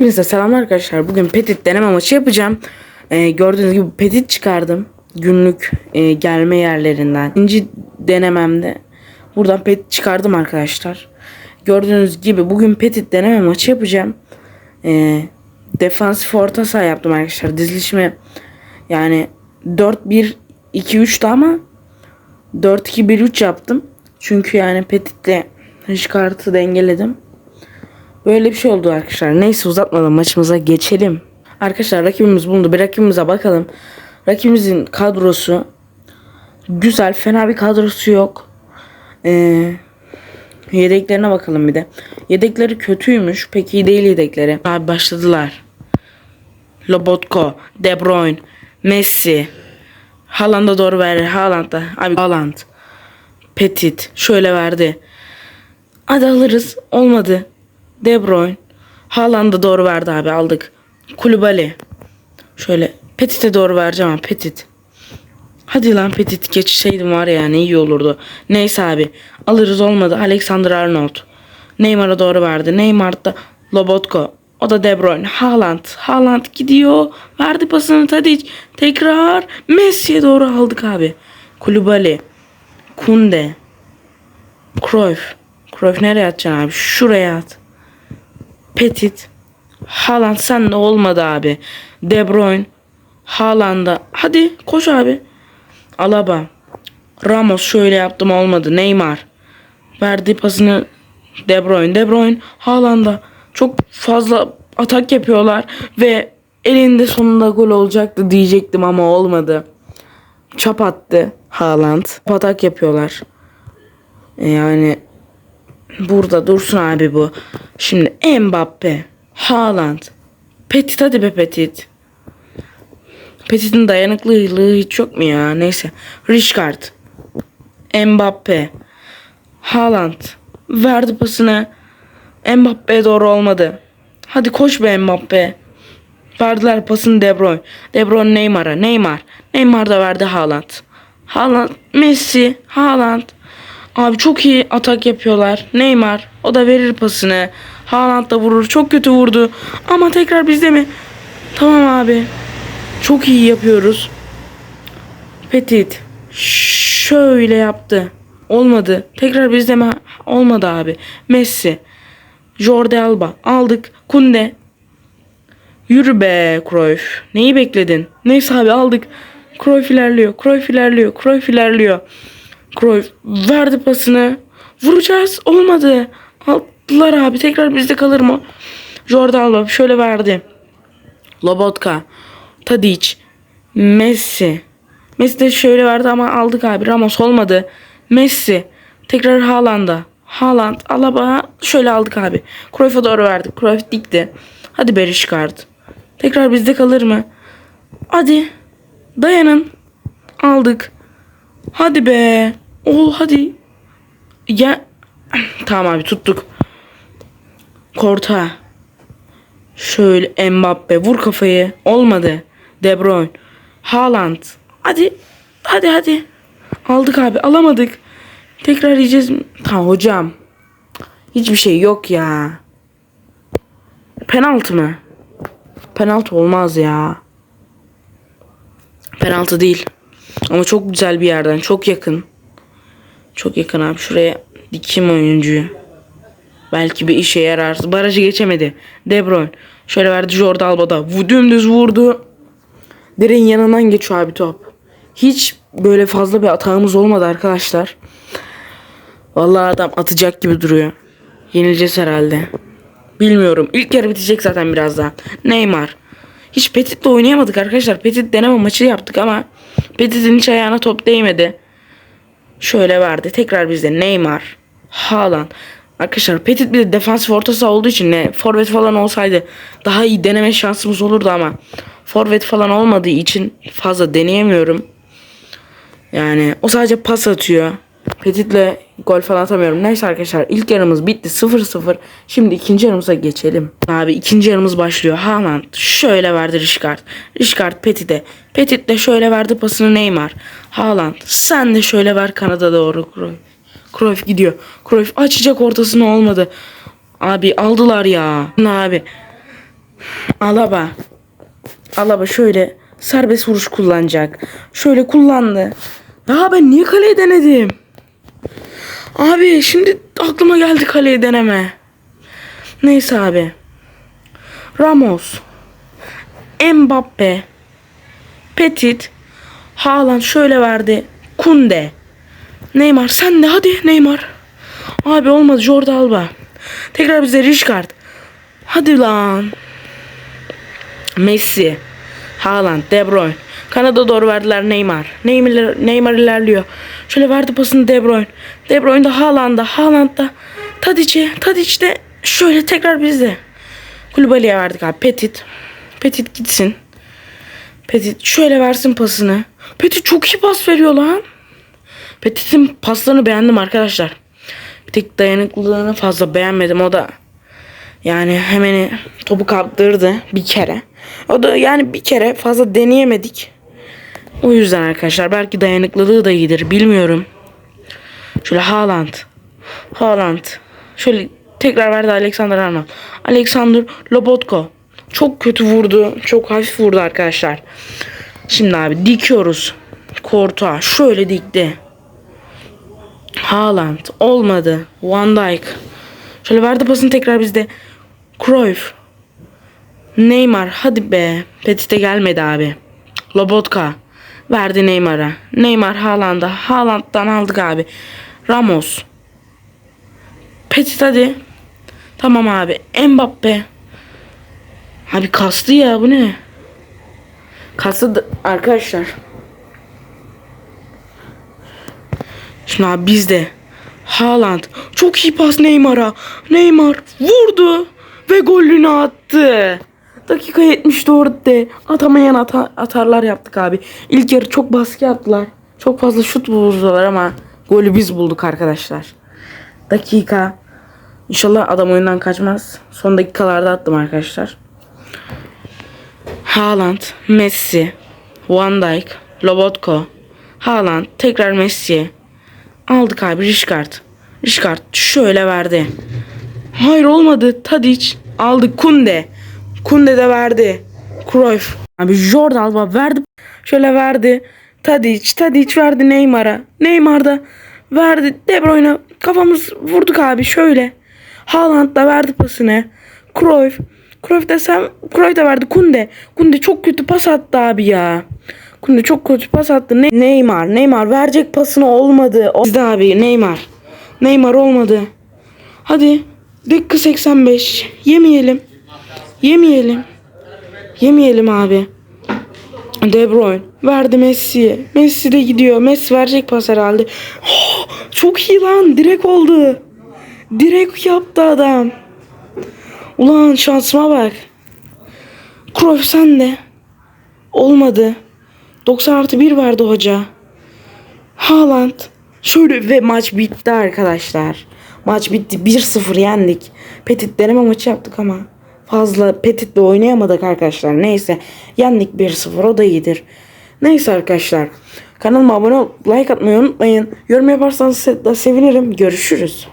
Hepinize selamlar arkadaşlar. Bugün Petit deneme maçı yapacağım. Ee, gördüğünüz gibi Petit çıkardım. Günlük e, gelme yerlerinden. İkinci denememde buradan Petit çıkardım arkadaşlar. Gördüğünüz gibi bugün Petit deneme maçı yapacağım. Ee, defansif orta saha yaptım arkadaşlar. Dizilişime yani 4-1-2-3'tü ama 4-2-1-3 yaptım. Çünkü yani Petit'le kartı dengeledim. Böyle bir şey oldu arkadaşlar. Neyse uzatmadan maçımıza geçelim. Arkadaşlar rakibimiz bulundu. Bir rakibimize bakalım. Rakibimizin kadrosu güzel. Fena bir kadrosu yok. Ee, yedeklerine bakalım bir de. Yedekleri kötüymüş. Pek iyi değil yedekleri. Abi başladılar. Lobotko, De Bruyne, Messi. Haaland'a doğru ver. Haaland'a. Abi Haaland. Petit. Şöyle verdi. Hadi alırız. Olmadı. De Bruyne. Haaland'a doğru verdi abi aldık. Kulübali. Şöyle Petit'e doğru vereceğim ama Petit. Hadi lan Petit geçseydim var ya ne iyi olurdu. Neyse abi alırız olmadı. Alexander Arnold. Neymar'a doğru verdi. Neymar da Lobotko. O da De Bruyne. Haaland. Haaland gidiyor. Verdi pasını Tadic. Tekrar Messi'ye doğru aldık abi. Kulübali. Kunde. Cruyff. Cruyff nereye atacaksın abi? Şuraya at. Petit. Haaland sen de olmadı abi. De Bruyne. Haaland'a. Hadi koş abi. Alaba. Ramos şöyle yaptım olmadı. Neymar. Verdi pasını De Bruyne. De Bruyne Haaland'a. Çok fazla atak yapıyorlar ve elinde sonunda gol olacaktı diyecektim ama olmadı. Çap attı Haaland. Atak yapıyorlar. Yani Burada dursun abi bu. Şimdi Mbappe, Haaland, Petit hadi be Petit. Petit'in dayanıklılığı hiç yok mu ya? Neyse. Richard, Mbappe, Haaland verdi pasını. Mbappe'ye doğru olmadı. Hadi koş be Mbappe. Verdiler pasını De Bruyne. De Bruyne Neymar'a. Neymar. Neymar da verdi Haaland. Haaland, Messi, Haaland. Abi çok iyi atak yapıyorlar. Neymar o da verir pasını. Haaland da vurur. Çok kötü vurdu. Ama tekrar bizde mi? Tamam abi. Çok iyi yapıyoruz. Petit. Şöyle yaptı. Olmadı. Tekrar bizde mi? Olmadı abi. Messi. Jordi Alba. Aldık. Kunde. Yürü be Cruyff. Neyi bekledin? Neyse abi aldık. Cruyff ilerliyor. Cruyff ilerliyor. Cruyff ilerliyor. Cruyff verdi pasını. Vuracağız. Olmadı. Aldılar abi. Tekrar bizde kalır mı? Jordi Alba şöyle verdi. Lobotka. Tadic. Messi. Messi de şöyle verdi ama aldık abi. Ramos olmadı. Messi. Tekrar Haaland'a. Haaland. Alaba. Şöyle aldık abi. Cruyff'a doğru verdik. Cruyff dikti. Hadi Berishkard. Tekrar bizde kalır mı? Hadi. Dayanın. Aldık. Hadi be. Ol hadi. Ya. Tamam abi tuttuk. Korta. Şöyle Mbappe vur kafayı. Olmadı. De Bruyne. Haaland. Hadi. Hadi hadi. Aldık abi. Alamadık. Tekrar yiyeceğiz. Tamam hocam. Hiçbir şey yok ya. Penaltı mı? Penaltı olmaz ya. Penaltı değil. Ama çok güzel bir yerden. Çok yakın. Çok yakın abi. Şuraya dikeyim oyuncuyu. Belki bir işe yarar. Barajı geçemedi. De Bruyne. Şöyle verdi Jordi Alba'da. Dümdüz vurdu. Direğin yanından geçiyor abi top. Hiç böyle fazla bir atağımız olmadı arkadaşlar. Vallahi adam atacak gibi duruyor. Yenileceğiz herhalde. Bilmiyorum. İlk yarı bitecek zaten birazdan. Neymar. Hiç Petit'le oynayamadık arkadaşlar. Petit deneme maçı yaptık ama Petit'in hiç ayağına top değmedi. Şöyle verdi. Tekrar bizde Neymar. Haaland. Arkadaşlar Petit bir de defansif orta saha olduğu için ne forvet falan olsaydı daha iyi deneme şansımız olurdu ama forvet falan olmadığı için fazla deneyemiyorum. Yani o sadece pas atıyor. Petit'le gol falan atamıyorum. Neyse arkadaşlar ilk yarımız bitti 0-0. Şimdi ikinci yarımıza geçelim. Abi ikinci yarımız başlıyor. Haaland şöyle verdi Richard. Richard Petit'e. Petit de şöyle verdi pasını Neymar. Haaland sen de şöyle ver kanada doğru Cruyff. Gidiyor. Cruyff açacak ortasını olmadı. Abi aldılar ya. Abi. Alaba. Alaba şöyle serbest vuruş kullanacak. Şöyle kullandı. Ya ben niye kaleyi denedim? Abi şimdi aklıma geldi kaleyi deneme. Neyse abi. Ramos. Mbappe. Petit. Haaland şöyle verdi. Kunde. Neymar sen de hadi Neymar. Abi olmadı Jordi Alba. Tekrar bize Rijkaard. Hadi lan. Messi. Haaland, De Bruyne. Kanada doğru verdiler Neymar. Neymar, Neymar ilerliyor. Şöyle verdi pasını De Bruyne. De Bruyne de Haaland'a. Haaland'da Tadic'e. Tadic de şöyle tekrar bizde. Kulübali'ye verdik abi. Petit. Petit gitsin. Petit şöyle versin pasını. Petit çok iyi pas veriyor lan. Petit'in paslarını beğendim arkadaşlar. Bir tek dayanıklılığını fazla beğenmedim. O da yani hemen topu kaptırdı bir kere. O da yani bir kere fazla deneyemedik. O yüzden arkadaşlar belki dayanıklılığı da iyidir bilmiyorum. Şöyle Haaland. Haaland. Şöyle tekrar verdi Alexander Arnold. Alexander Lobotko. Çok kötü vurdu. Çok hafif vurdu arkadaşlar. Şimdi abi dikiyoruz. Korta şöyle dikti. Haaland olmadı. Van Dijk. Şöyle verdi pasını tekrar bizde. Cruyff. Neymar hadi be. Petit'e gelmedi abi. Lobotka. Verdi Neymar'a. Neymar Haaland'a. Haaland'dan aldık abi. Ramos. Petit hadi. Tamam abi. Mbappe. Abi kastı ya bu ne? Kastı da- arkadaşlar. Şimdi abi bizde. Haaland. Çok iyi pas Neymar'a. Neymar vurdu. Ve golünü attı. Dakika 74'te atamayan ata- atarlar yaptık abi. İlk yarı çok baskı yaptılar. Çok fazla şut buldular ama golü biz bulduk arkadaşlar. Dakika. İnşallah adam oyundan kaçmaz. Son dakikalarda attım arkadaşlar. Haaland, Messi, Van Dijk, Lobotko, Haaland, tekrar Messi. Aldık abi Rijkaard. Rijkaard şöyle verdi. Hayır olmadı. Tadic aldı Kunde. Kunde de verdi. Cruyff. Abi Jordi Alba verdi. Şöyle verdi. Tadic. Tadic verdi Neymar'a. Neymar da verdi De Bruyne'a. Kafamız vurduk abi şöyle. Haaland da verdi pasını. Cruyff. Cruyff de sen Cruyff da verdi Kunde. Kunde çok kötü pas attı abi ya. Kunde çok kötü pas attı. Ne- Neymar. Neymar verecek pasını olmadı. O Bizde abi Neymar. Neymar olmadı. Hadi. Dakika 85. Yemeyelim. Yemeyelim. Yemeyelim abi. De Bruyne verdi Messi'ye. Messi de gidiyor. Messi verecek pas herhalde. Oh, çok iyi lan. Direkt oldu. Direkt yaptı adam. Ulan şansıma bak. Cruyff sen de. Olmadı. 90 artı 1 verdi hoca. Haaland. Şöyle ve maç bitti arkadaşlar. Maç bitti. 1-0 yendik. Petit deneme maçı yaptık ama fazla Petit'le oynayamadık arkadaşlar. Neyse yendik 1-0 o da iyidir. Neyse arkadaşlar. Kanalıma abone ol, like atmayı unutmayın. Yorum yaparsanız da sevinirim. Görüşürüz.